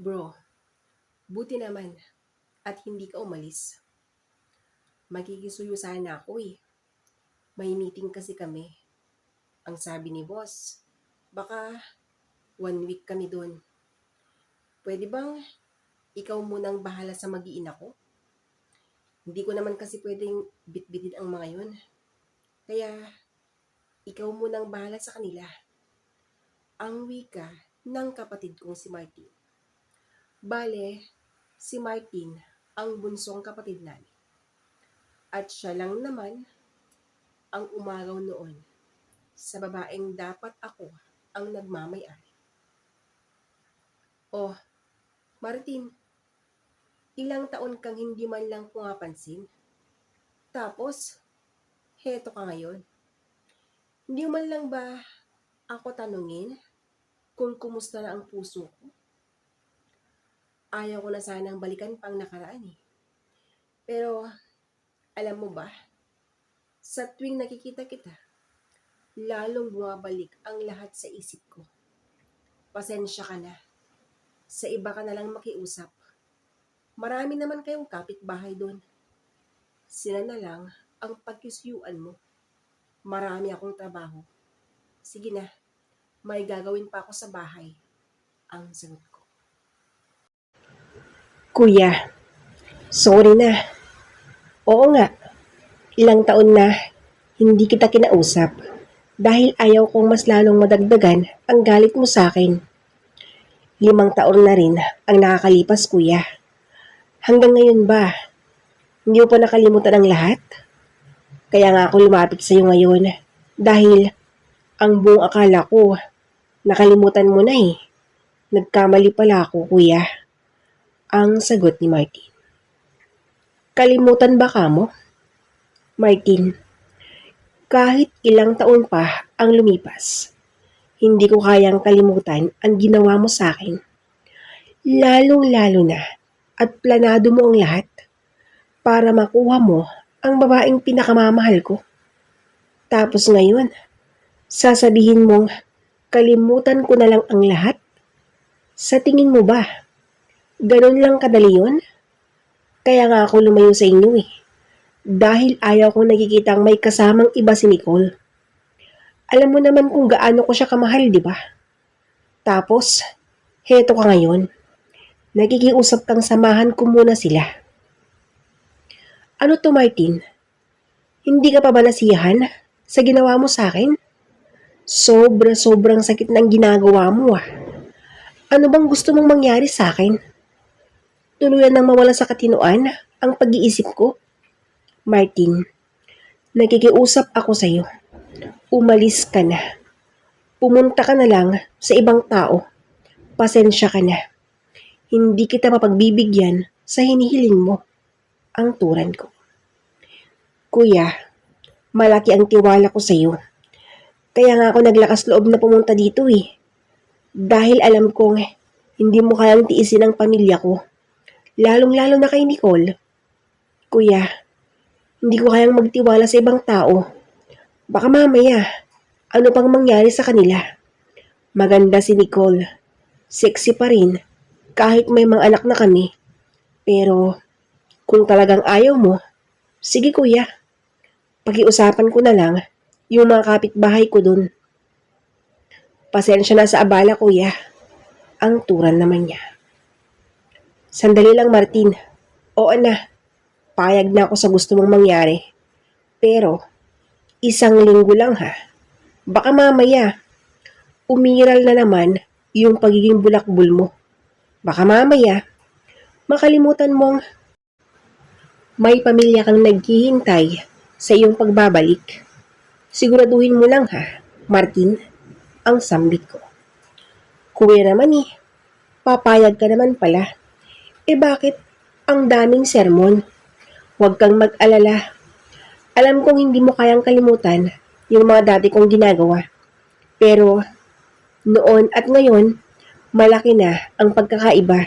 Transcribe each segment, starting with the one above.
Bro, buti naman at hindi ka umalis. Magkikisuyo sana ako eh. May meeting kasi kami. Ang sabi ni boss, baka one week kami doon. Pwede bang ikaw munang bahala sa magiin ako? Hindi ko naman kasi pwedeng bitbitin ang mga yun. Kaya, ikaw munang bahala sa kanila. Ang wika ng kapatid kong si Martin. Bale, si Martin ang bunsong kapatid namin. At siya lang naman ang umagaw noon sa babaeng dapat ako ang nagmamayari. Oh, Martin, ilang taon kang hindi man lang pumapansin. Tapos, heto ka ngayon. Hindi man lang ba ako tanungin kung kumusta na ang puso ko? Ayaw ko na sanang balikan pang nakaraan eh. Pero, alam mo ba, sa tuwing nakikita kita, lalong bumabalik ang lahat sa isip ko. Pasensya ka na. Sa iba ka na lang makiusap. Marami naman kayong kapitbahay doon. Sila na lang ang pagkisyuan mo. Marami akong trabaho. Sige na, may gagawin pa ako sa bahay. Ang sagot. Kuya, sorry na. Oo nga, ilang taon na hindi kita kinausap dahil ayaw kong mas lalong madagdagan ang galit mo sa akin. Limang taon na rin ang nakakalipas, kuya. Hanggang ngayon ba, hindi mo pa nakalimutan ang lahat? Kaya nga ako lumapit sa iyo ngayon dahil ang buong akala ko, nakalimutan mo na eh. Nagkamali pala ako, kuya. Ang sagot ni Martin. Kalimutan ba ka mo? Martin, kahit ilang taon pa ang lumipas, hindi ko kayang kalimutan ang ginawa mo sa akin. Lalong-lalo na at planado mo ang lahat para makuha mo ang babaeng pinakamamahal ko. Tapos ngayon, sasabihin mong kalimutan ko na lang ang lahat? Sa tingin mo ba, ganun lang kadali yun? Kaya nga ako lumayo sa inyo eh. Dahil ayaw kong nakikitang may kasamang iba si Nicole. Alam mo naman kung gaano ko siya kamahal, di ba? Tapos, heto ka ngayon. Nakikiusap kang samahan ko muna sila. Ano to, Martin? Hindi ka pa ba nasiyahan sa ginawa mo sa akin? Sobra-sobrang sakit ng ginagawa mo ah. Ano bang gusto mong mangyari sa akin? Tuluyan nang mawala sa katinuan ang pag-iisip ko? Martin, nakikiusap ako sa iyo. Umalis ka na. Pumunta ka na lang sa ibang tao. Pasensya ka na. Hindi kita mapagbibigyan sa hinihiling mo. Ang turan ko. Kuya, malaki ang tiwala ko sa iyo. Kaya nga ako naglakas loob na pumunta dito eh. Dahil alam kong hindi mo kayang tiisin ang pamilya ko. Lalong-lalo na kay Nicole. Kuya, hindi ko kayang magtiwala sa ibang tao. Baka mamaya, ano pang mangyari sa kanila. Maganda si Nicole. Sexy pa rin, kahit may mga anak na kami. Pero, kung talagang ayaw mo, sige kuya. Pakiusapan ko na lang yung mga kapitbahay ko dun. Pasensya na sa abala kuya. Ang turan naman niya. Sandali lang Martin. Oo na. Payag na ako sa gusto mong mangyari. Pero, isang linggo lang ha. Baka mamaya, umiral na naman yung pagiging bulakbul mo. Baka mamaya, makalimutan mong may pamilya kang naghihintay sa iyong pagbabalik. Siguraduhin mo lang ha, Martin, ang sambit ko. Kuya naman eh, papayag ka naman pala. Eh bakit ang daming sermon? Huwag kang mag-alala. Alam kong hindi mo kayang kalimutan yung mga dati kong ginagawa. Pero noon at ngayon, malaki na ang pagkakaiba.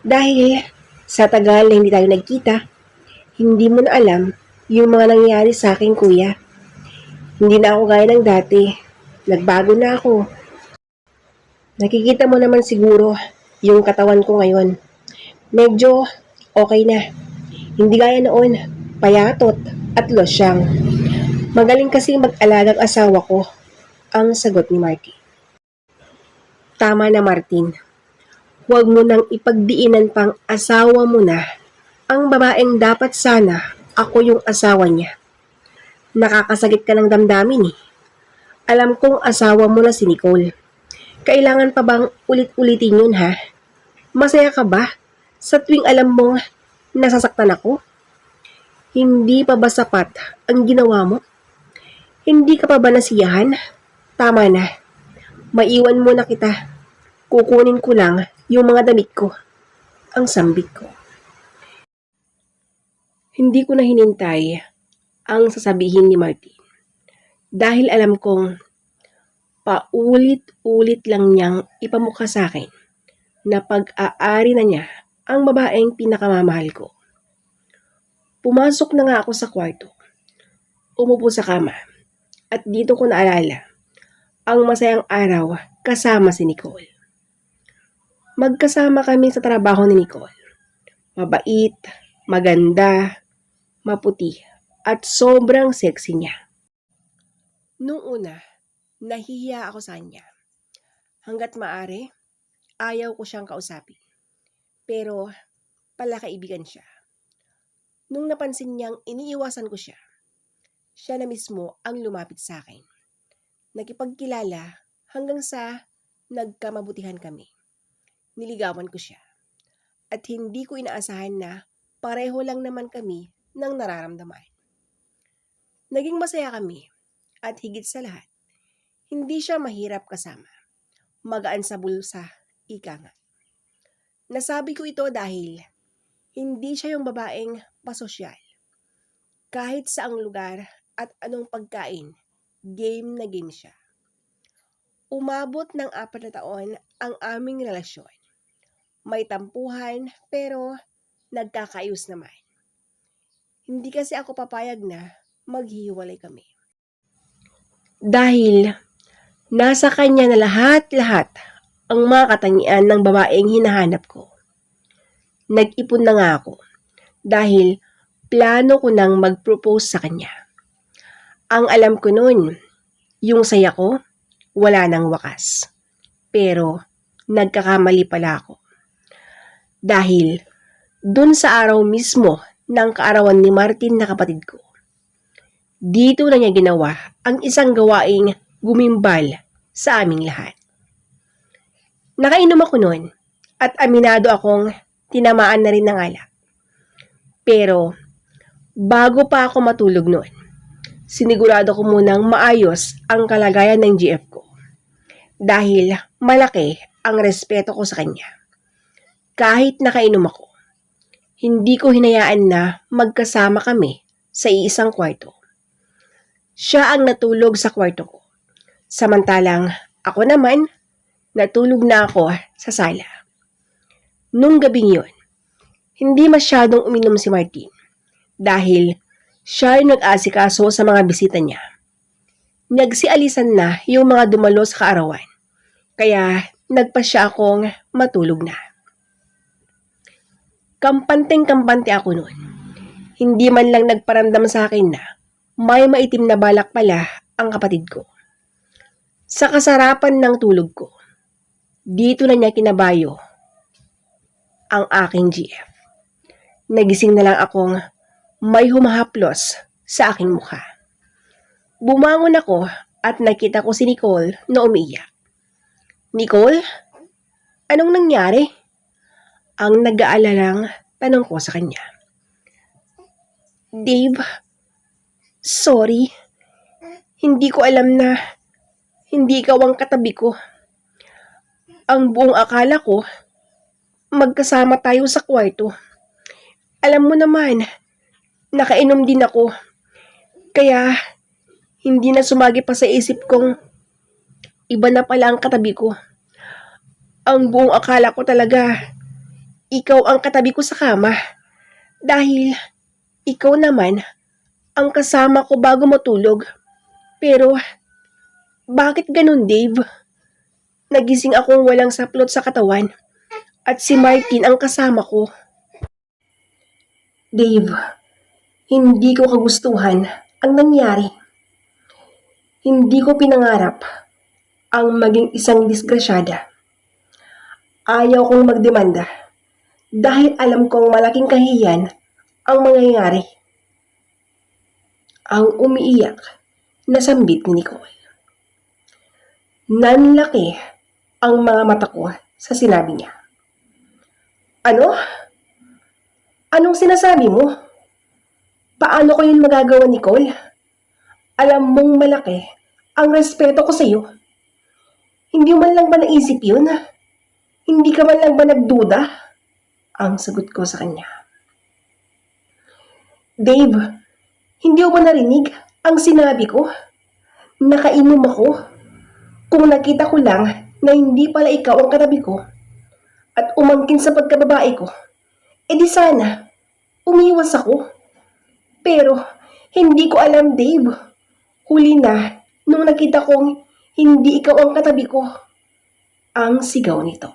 Dahil sa tagal na hindi tayo nagkita, hindi mo na alam yung mga nangyari sa akin, kuya. Hindi na ako gaya ng dati. Nagbago na ako. Nakikita mo naman siguro yung katawan ko ngayon. Medyo okay na. Hindi gaya noon, payatot at losyang. Magaling kasi mag-alagang asawa ko, ang sagot ni Marty. Tama na Martin. Huwag mo nang ipagdiinan pang asawa mo na ang babaeng dapat sana ako yung asawa niya. Nakakasagit ka ng damdamin eh. Alam kong asawa mo na si Nicole. Kailangan pa bang ulit-ulitin yun ha? Masaya ka ba sa tuwing alam mong nasasaktan ako? Hindi pa ba sapat ang ginawa mo? Hindi ka pa ba nasiyahan? Tama na. Maiwan mo na kita. Kukunin ko lang yung mga damit ko. Ang sambit ko. Hindi ko na hinintay ang sasabihin ni Martin. Dahil alam kong paulit-ulit lang niyang ipamukha sa akin na pag-aari na niya ang babaeng pinakamamahal ko. Pumasok na nga ako sa kwarto. Umupo sa kama. At dito ko naalala ang masayang araw kasama si Nicole. Magkasama kami sa trabaho ni Nicole. Mabait, maganda, maputi, at sobrang sexy niya. Nung una, nahihiya ako sa kanya. Hanggat maari, ayaw ko siyang kausapin. Pero, palakaibigan siya. Nung napansin niyang iniiwasan ko siya, siya na mismo ang lumapit sa akin. Nakipagkilala hanggang sa nagkamabutihan kami. Niligawan ko siya. At hindi ko inaasahan na pareho lang naman kami ng nararamdaman. Naging masaya kami at higit sa lahat, hindi siya mahirap kasama. Magaan sa bulsa, ika nga. Nasabi ko ito dahil hindi siya yung babaeng pasosyal. Kahit saang lugar at anong pagkain, game na game siya. Umabot ng apat na taon ang aming relasyon. May tampuhan pero nagkakaayos naman. Hindi kasi ako papayag na maghihiwalay kami. Dahil nasa kanya na lahat-lahat ang mga katangian ng babaeng hinahanap ko. Nag-ipon na nga ako dahil plano ko nang mag-propose sa kanya. Ang alam ko noon, yung saya ko, wala nang wakas. Pero nagkakamali pala ako. Dahil dun sa araw mismo ng kaarawan ni Martin na kapatid ko, dito na niya ginawa ang isang gawaing gumimbal sa aming lahat. Nakainom ako noon at aminado akong tinamaan na rin ng alak. Pero bago pa ako matulog noon, sinigurado ko munang maayos ang kalagayan ng GF ko. Dahil malaki ang respeto ko sa kanya. Kahit nakainom ako, hindi ko hinayaan na magkasama kami sa iisang kwarto. Siya ang natulog sa kwarto ko. Samantalang ako naman, natulog na ako sa sala. Nung gabing yun, hindi masyadong uminom si Martin dahil siya yung nag-asikaso sa mga bisita niya. Nagsialisan na yung mga dumalo sa kaarawan, kaya nagpa siya akong matulog na. Kampanteng-kampante ako noon. Hindi man lang nagparamdam sa akin na may maitim na balak pala ang kapatid ko. Sa kasarapan ng tulog ko, dito na niya kinabayo ang aking GF. Nagising na lang akong may humahaplos sa aking mukha. Bumangon ako at nakita ko si Nicole na umiiyak. Nicole, anong nangyari? Ang nag-aalalang tanong ko sa kanya. Dave, sorry. Hindi ko alam na hindi ikaw ang katabi ko. Ang buong akala ko, magkasama tayo sa kwarto. Alam mo naman, nakainom din ako. Kaya, hindi na sumagi pa sa isip kong iba na pala ang katabi ko. Ang buong akala ko talaga, ikaw ang katabi ko sa kama. Dahil, ikaw naman, ang kasama ko bago matulog. Pero, bakit ganun, Dave? Nagising akong walang saplot sa katawan. At si Martin ang kasama ko. Dave, hindi ko kagustuhan ang nangyari. Hindi ko pinangarap ang maging isang disgrasyada. Ayaw kong magdemanda dahil alam kong malaking kahiyan ang mangyayari. Ang umiiyak na sambit ni Nicole. Nanlaki ang mga mata ko sa sinabi niya. Ano? Anong sinasabi mo? Paano ko yun magagawa, Nicole? Alam mong malaki ang respeto ko sa iyo. Hindi mo man lang ba naisip yun? Hindi ka man lang ba nagduda? Ang sagot ko sa kanya. Dave, hindi mo ba narinig ang sinabi ko? Nakainom ako. Kung nakita ko lang na hindi pala ikaw ang katabi ko at umangkin sa pagkababae ko, edi sana, umiwas ako. Pero, hindi ko alam, Dave. Huli na, nung nakita kong hindi ikaw ang katabi ko, ang sigaw nito.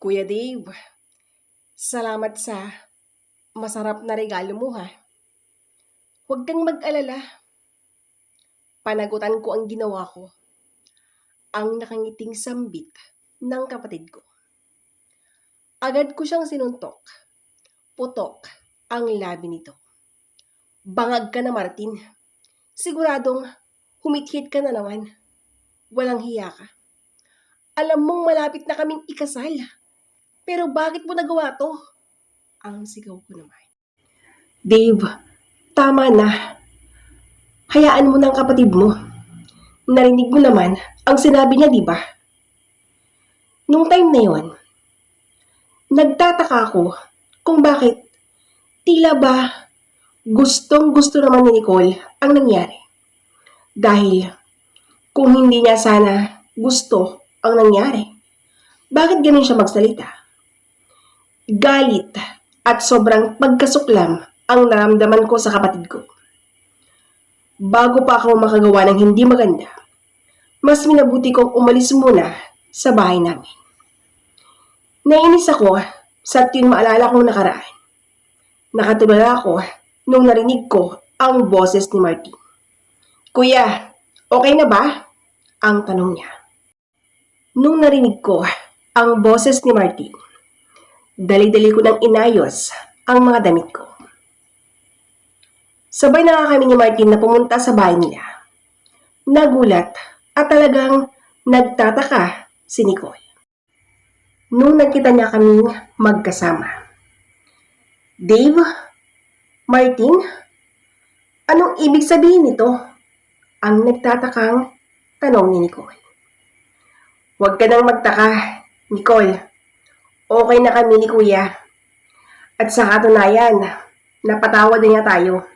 Kuya Dave, salamat sa masarap na regalo mo ha. Huwag kang mag-alala. Panagutan ko ang ginawa ko. Ang nakangiting sambit ng kapatid ko. Agad ko siyang sinuntok. Putok ang labi nito. Bangag ka na, Martin. Siguradong humithit ka na naman. Walang hiya ka. Alam mong malapit na kaming ikasal. Pero bakit mo nagawa to? Ang sigaw ko naman. Dave, tama na. Hayaan mo ng kapatid mo. Narinig mo naman ang sinabi niya, di ba? Nung time na yon, nagtataka ako kung bakit tila ba gustong gusto naman ni Nicole ang nangyari. Dahil kung hindi niya sana gusto ang nangyari, bakit ganun siya magsalita? Galit at sobrang pagkasuklam ang naramdaman ko sa kapatid ko. Bago pa ako makagawa ng hindi maganda, mas minabuti kong umalis muna sa bahay namin. Nainis ako sa tuwing maalala kong nakaraan. Nakatulala ako nung narinig ko ang boses ni Martin. Kuya, okay na ba? Ang tanong niya. Nung narinig ko ang boses ni Martin, dali-dali ko nang inayos ang mga damit ko. Sabay na nga kami ni Martin na pumunta sa bahay nila. Nagulat at talagang nagtataka si Nicole. Nung nakita niya kaming magkasama. Dave? Martin? Anong ibig sabihin nito? Ang nagtatakang tanong ni Nicole. Huwag ka nang magtaka, Nicole. Okay na kami ni Kuya. At sa katunayan, napatawad na niya tayo.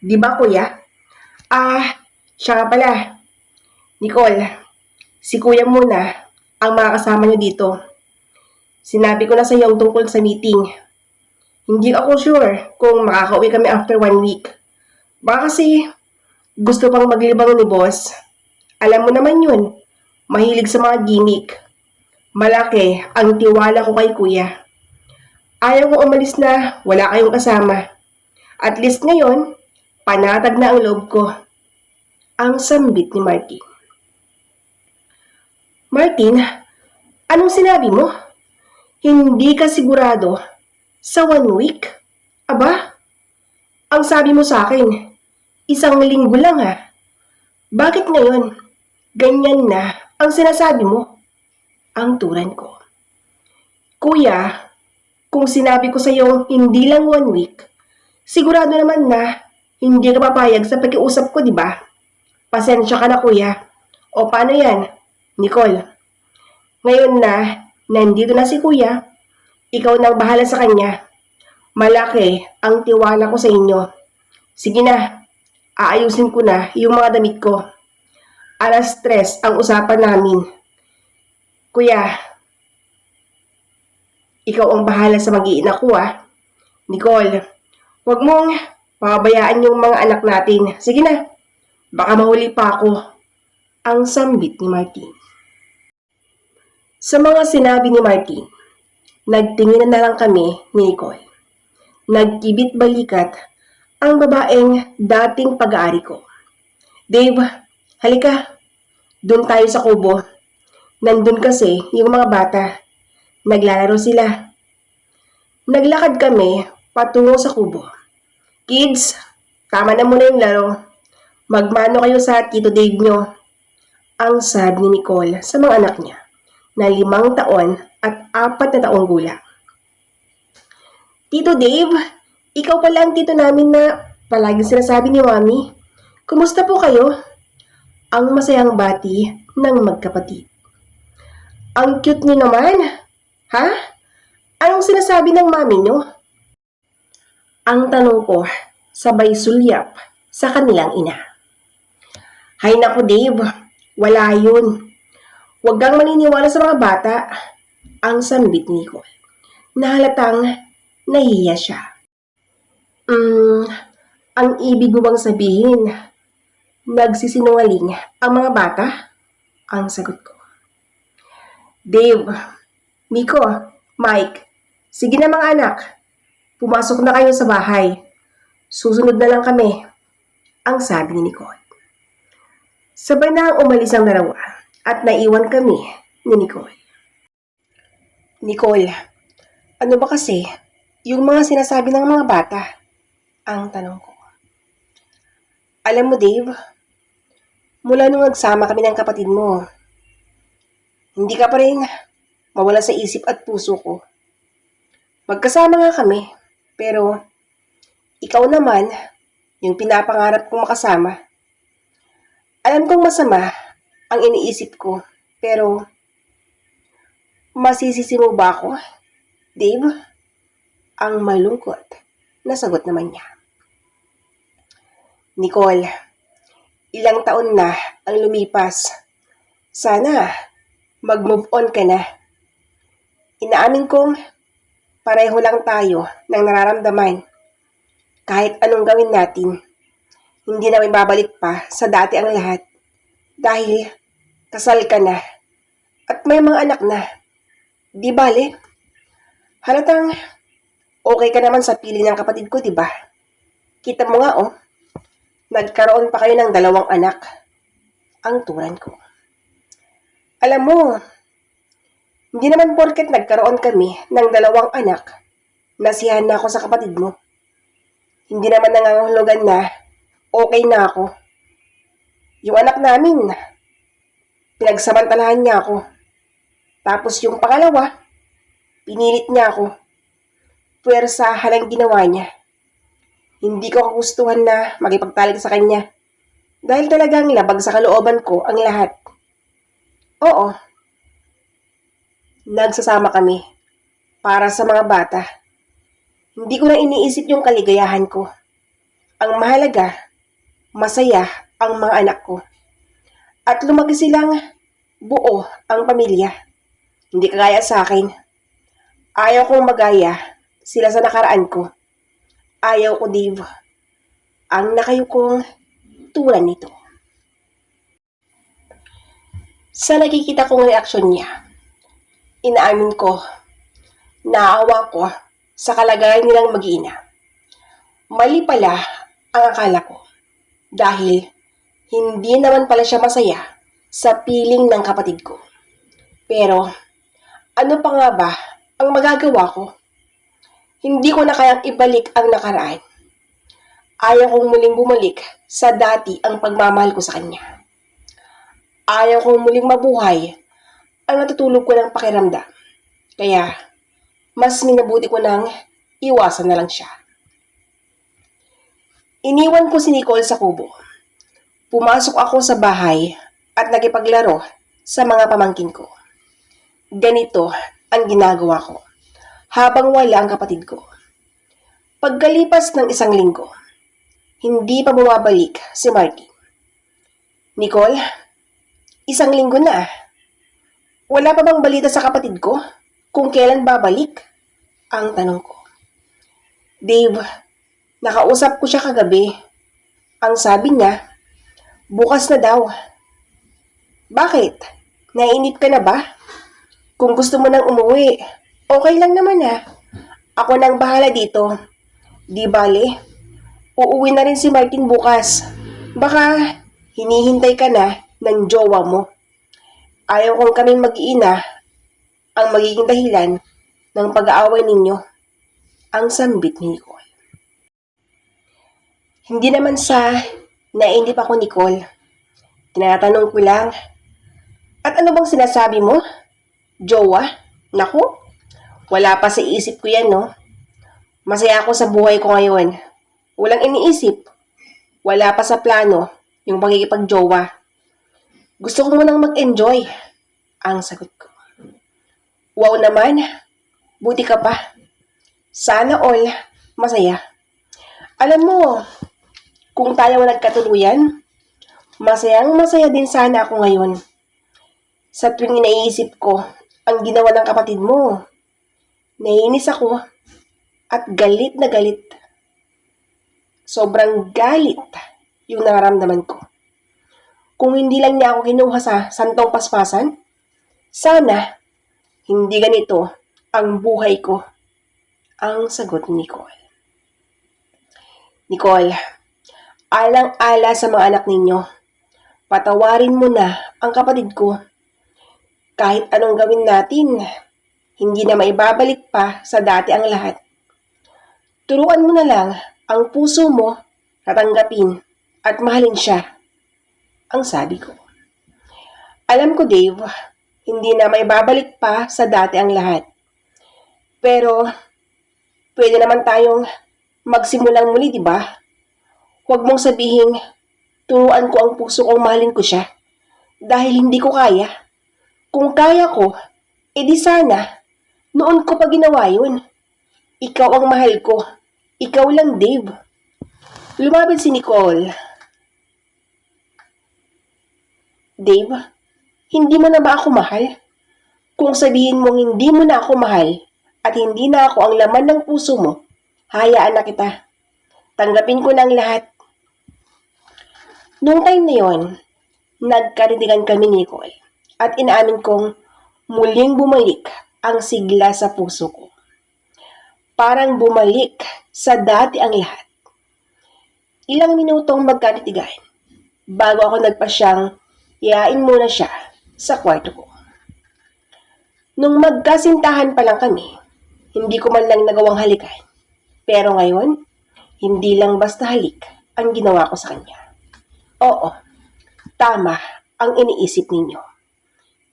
Di ba, Kuya? Ah, siya pala. Nicole, si Kuya muna ang makakasama niyo dito. Sinabi ko na sa iyo tungkol sa meeting. Hindi ako sure kung makakauwi kami after one week. Baka kasi gusto pang maglibang ni boss. Alam mo naman yun, mahilig sa mga gimmick. Malaki ang tiwala ko kay kuya. Ayaw ko umalis na wala kayong kasama. At least ngayon, panatag na ang loob ko. Ang sambit ni Martin. Martin, anong sinabi mo? Hindi ka sigurado sa one week? Aba, ang sabi mo sa akin, isang linggo lang ha. Bakit ngayon, ganyan na ang sinasabi mo? Ang turan ko. Kuya, kung sinabi ko sa iyo hindi lang one week, sigurado naman na hindi ka papayag sa pag-iusap ko, di ba? Pasensya ka na, kuya. O paano yan? Nicole, ngayon na nandito na si kuya, ikaw nang bahala sa kanya. Malaki ang tiwala ko sa inyo. Sige na, aayusin ko na yung mga damit ko. Alas tres ang usapan namin. Kuya, ikaw ang bahala sa mag-iina ko ah. Nicole, huwag mong pabayaan yung mga anak natin. Sige na, baka mahuli pa ako. Ang sambit ni Martin. Sa mga sinabi ni Martin, nagtingin na lang kami ni Nicole. Nagkibit balikat ang babaeng dating pag-aari ko. Dave, halika. Doon tayo sa kubo. Nandun kasi yung mga bata. Naglalaro sila. Naglakad kami patungo sa kubo. Kids, tama na muna yung laro. Magmano kayo sa Tito Dave nyo. Ang sabi ni Nicole sa mga anak niya na limang taon at apat na taong gulang. Tito Dave, ikaw pala ang tito namin na palaging sinasabi ni Mami. Kumusta po kayo? Ang masayang bati ng magkapatid. Ang cute niyo naman. Ha? Anong sinasabi ng mami niyo? Ang tanong ko, sabay sulyap sa kanilang ina. Hay naku Dave, wala yun. Huwag kang maniniwala sa mga bata. Ang sambit ni Nicole. Nahalatang nahiya siya. Hmm, ang ibig mo bang sabihin, nagsisinungaling ang mga bata? Ang sagot ko. Dave, Miko, Mike, sige na mga anak. Pumasok na kayo sa bahay. Susunod na lang kami. Ang sabi ni Nicole. Sabay na ang umalis ang dalawa at naiwan kami ni Nicole. Nicole, ano ba kasi yung mga sinasabi ng mga bata? Ang tanong ko. Alam mo, Dave, mula nung nagsama kami ng kapatid mo, hindi ka pa rin mawala sa isip at puso ko. Magkasama nga kami, pero ikaw naman, yung pinapangarap kong makasama. Alam kong masama ang iniisip ko, pero masisisi mo ba ako, Dave? Ang malungkot na sagot naman niya. Nicole, ilang taon na ang lumipas. Sana mag-move on ka na. Inaamin kong pareho lang tayo ng nararamdaman. Kahit anong gawin natin, hindi na may babalik pa sa dati ang lahat. Dahil kasal ka na at may mga anak na. Di bale? Halatang okay ka naman sa piling ng kapatid ko, di ba? Kita mo nga oh, nagkaroon pa kayo ng dalawang anak. Ang turan ko. Alam mo, hindi naman porket nagkaroon kami ng dalawang anak, nasihan na ako sa kapatid mo. Hindi naman nangangahulugan na okay na ako. Yung anak namin, pinagsamantalahan niya ako. Tapos yung pangalawa, pinilit niya ako. Puwersahan ang ginawa niya. Hindi ko kagustuhan na magipagtalik sa kanya. Dahil talagang labag sa kalooban ko ang lahat. Oo. Nagsasama kami para sa mga bata. Hindi ko na iniisip yung kaligayahan ko. Ang mahalaga, masaya ang mga anak ko. At lumaki silang buo ang pamilya. Hindi kagaya sa akin. Ayaw kong magaya sila sa nakaraan ko. Ayaw ko, Dave. Ang nakayo kong tulad nito. Sa nakikita kong reaksyon niya, inaamin ko, naawa ko sa kalagayan nilang mag-iina. Mali pala ang akala ko dahil hindi naman pala siya masaya sa piling ng kapatid ko. Pero ano pa nga ba ang magagawa ko? Hindi ko na kayang ibalik ang nakaraan. Ayaw kong muling bumalik sa dati ang pagmamahal ko sa kanya. Ayaw kong muling mabuhay ang natutulog ko ng pakiramdam. Kaya, mas minabuti ko nang iwasan na lang siya. Iniwan ko si Nicole sa kubo. Pumasok ako sa bahay at nakipaglaro sa mga pamangkin ko. Ganito ang ginagawa ko habang wala ang kapatid ko. Pagkalipas ng isang linggo, hindi pa bumabalik si Marky. Nicole, isang linggo na. Wala pa bang balita sa kapatid ko kung kailan babalik? Ang tanong ko. Dave, nakausap ko siya kagabi. Ang sabi niya, bukas na daw. Bakit? Nainip ka na ba? Kung gusto mo nang umuwi, okay lang naman ha. Ako nang bahala dito. Di bale, uuwi na rin si Martin bukas. Baka hinihintay ka na ng jowa mo. Ayaw kong kaming mag-iina ang magiging dahilan ng pag-aaway ninyo. Ang sambit ni Nicole. Hindi naman sa nainip ako, Nicole. Tinatanong ko lang, at ano bang sinasabi mo? Jowa? Naku, wala pa sa isip ko yan, no? Masaya ako sa buhay ko ngayon. Walang iniisip. Wala pa sa plano yung pagkikipag-jowa. Gusto ko munang mag-enjoy. Ang sagot ko. Wow naman. Buti ka pa. Sana all masaya. Alam mo, kung tayo nagkatuluyan, masayang masaya din sana ako ngayon. Sa tuwing naiisip ko ang ginawa ng kapatid mo, naiinis ako at galit na galit. Sobrang galit yung nararamdaman ko. Kung hindi lang niya ako kinuha sa santong paspasan, sana hindi ganito ang buhay ko. Ang sagot ni Nicole. Nicole, alang-ala sa mga anak ninyo. Patawarin mo na ang kapatid ko. Kahit anong gawin natin, hindi na maibabalik pa sa dati ang lahat. Turuan mo na lang ang puso mo na tanggapin at mahalin siya. Ang sabi ko. Alam ko, Dave, hindi na maibabalik pa sa dati ang lahat. Pero, pwede naman tayong magsimulang muli, di ba? Huwag mong sabihin, turuan ko ang puso kong mahalin ko siya. Dahil hindi ko kaya. Kung kaya ko, edi sana, noon ko pa ginawa yun. Ikaw ang mahal ko. Ikaw lang, Dave. Lumapit si Nicole. Dave, hindi mo na ba ako mahal? Kung sabihin mong hindi mo na ako mahal at hindi na ako ang laman ng puso mo, hayaan na kita. Tanggapin ko ang lahat. Noong time na yon, nagkarinigan kami ni Nicole at inaamin kong muling bumalik ang sigla sa puso ko. Parang bumalik sa dati ang lahat. Ilang minutong magkaritigan bago ako nagpasyang iain muna siya sa kwarto ko. Nung magkasintahan pa lang kami, hindi ko man lang nagawang halikan. Pero ngayon, hindi lang basta halik ang ginawa ko sa kanya. Oo, tama ang iniisip ninyo.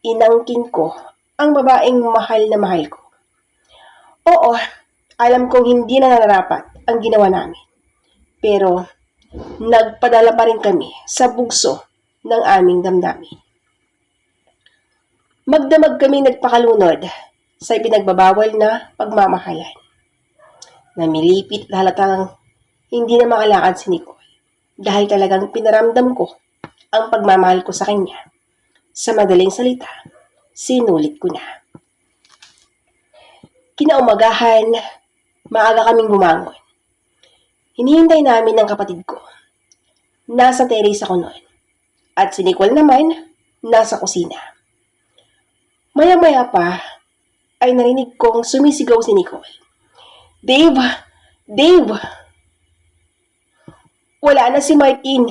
Inangkin ko ang babaeng mahal na mahal ko. Oo, alam kong hindi na nararapat ang ginawa namin. Pero, nagpadala pa rin kami sa bugso ng aming damdamin. Magdamag kami nagpakalunod sa ipinagbabawal na pagmamahalan. Namilipit at halatang hindi na makalakad si Nicole dahil talagang pinaramdam ko ang pagmamahal ko sa kanya. Sa madaling salita, sinulit ko na. Kinaumagahan, maaga kaming bumangon. Hinihintay namin ng kapatid ko. Nasa terrace ako noon. At si Nicole naman, nasa kusina. Maya-maya pa, ay narinig kong sumisigaw si Nicole. Dave! Dave! Wala na si Martin.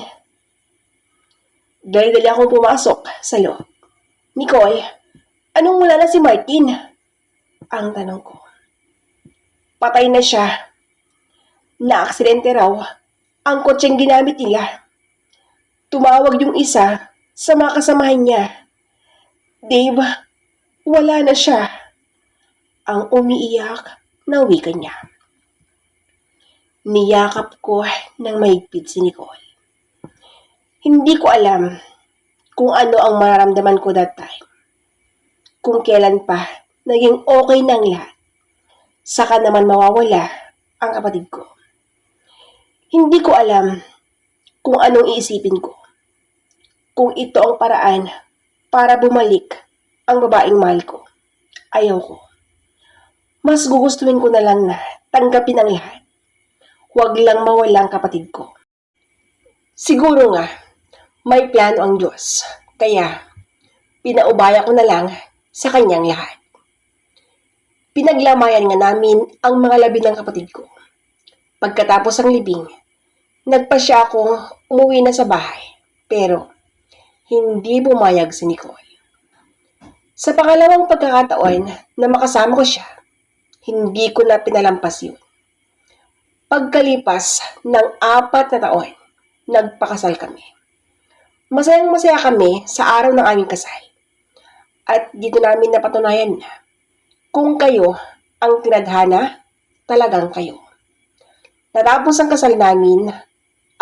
Dali-dali akong pumasok sa loob. Nicole, anong wala na si Martin? Ang tanong ko. Patay na siya. Na-aksidente raw ang kotseng ginamit nila. Tumawag yung isa sa mga kasamahan niya. Dave, wala na siya. Ang umiiyak na wika niya. Niyakap ko ng mahigpit si Nicole. Hindi ko alam kung ano ang mararamdaman ko that time. Kung kailan pa naging okay ang lahat. Saka naman mawawala ang kapatid ko. Hindi ko alam kung anong iisipin ko. Kung ito ang paraan para bumalik ang babaeng mahal ko. Ayaw ko. Mas gugustuhin ko na lang na tanggapin ang lahat. Huwag lang mawala ang kapatid ko. Siguro nga, may plano ang Diyos. Kaya, pinaubaya ko na lang sa kanyang lahat. Pinaglamayan nga namin ang mga labi ng kapatid ko. Pagkatapos ng libing, nagpa siya akong umuwi na sa bahay. Pero, hindi bumayag si Nicole. Sa pangalawang pagkakataon na makasama ko siya, hindi ko na pinalampas yun. Pagkalipas ng apat na taon, nagpakasal kami. Masayang masaya kami sa araw ng aming kasal. At dito namin napatunayan na kung kayo ang tinadhana, talagang kayo. Natapos ang kasal namin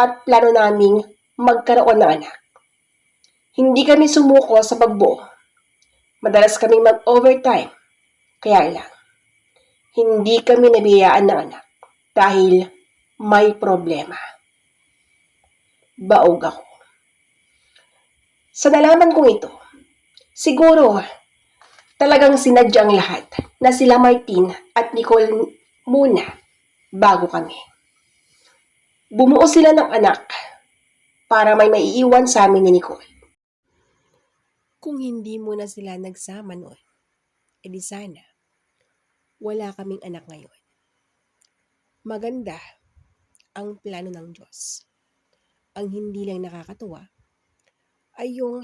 at plano naming magkaroon ng anak. Hindi kami sumuko sa pagbuo. Madalas kaming mag-overtime. Kaya lang, hindi kami nabiyaan ng anak dahil may problema. Baog ako. Sa nalaman kong ito, siguro talagang sinadya ang lahat na sila Martin at Nicole muna bago kami. Bumuo sila ng anak para may maiiwan sa amin ni Nicole. Kung hindi muna sila nagsama noon, edi sana wala kaming anak ngayon. Maganda ang plano ng Diyos. Ang hindi lang nakakatuwa ay yung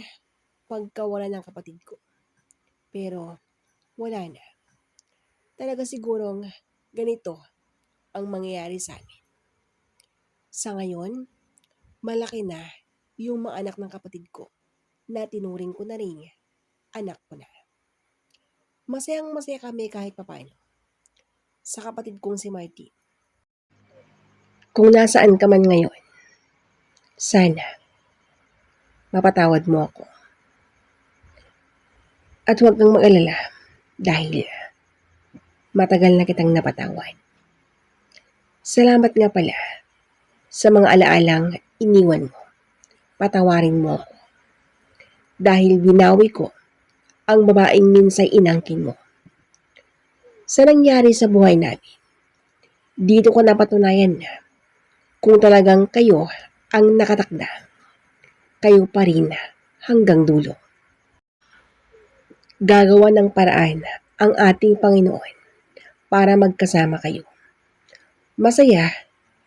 pagkawala ng kapatid ko. Pero wala na. Talaga sigurong ganito ang mangyayari sa amin. Sa ngayon, malaki na yung mga anak ng kapatid ko na tinuring ko na rin anak ko na. Masayang masaya kami kahit papano sa kapatid kong si Marty. Kung nasaan ka man ngayon, sana mapatawad mo ako. At huwag kang mag-alala dahil matagal na kitang napatawad. Salamat nga pala sa mga alaalang iniwan mo. Patawarin mo ako. Dahil binawi ko ang babaeng minsay inangkin mo. Sa nangyari sa buhay namin, dito ko napatunayan na kung talagang kayo ang nakatakda, kayo pa rin hanggang dulo. Gagawa ng paraan ang ating Panginoon para magkasama kayo. Masaya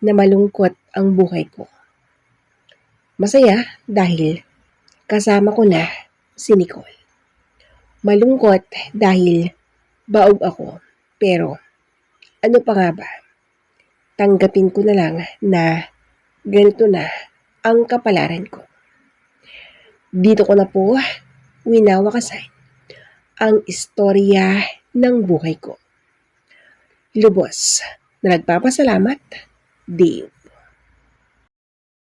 na malungkot ang buhay ko. Masaya dahil kasama ko na si Nicole. Malungkot dahil baog ako. Pero ano pa nga ba? Tanggapin ko na lang na ganito na ang kapalaran ko. Dito ko na po winawakasan ang istorya ng buhay ko. Lubos na nagpapasalamat, Dave.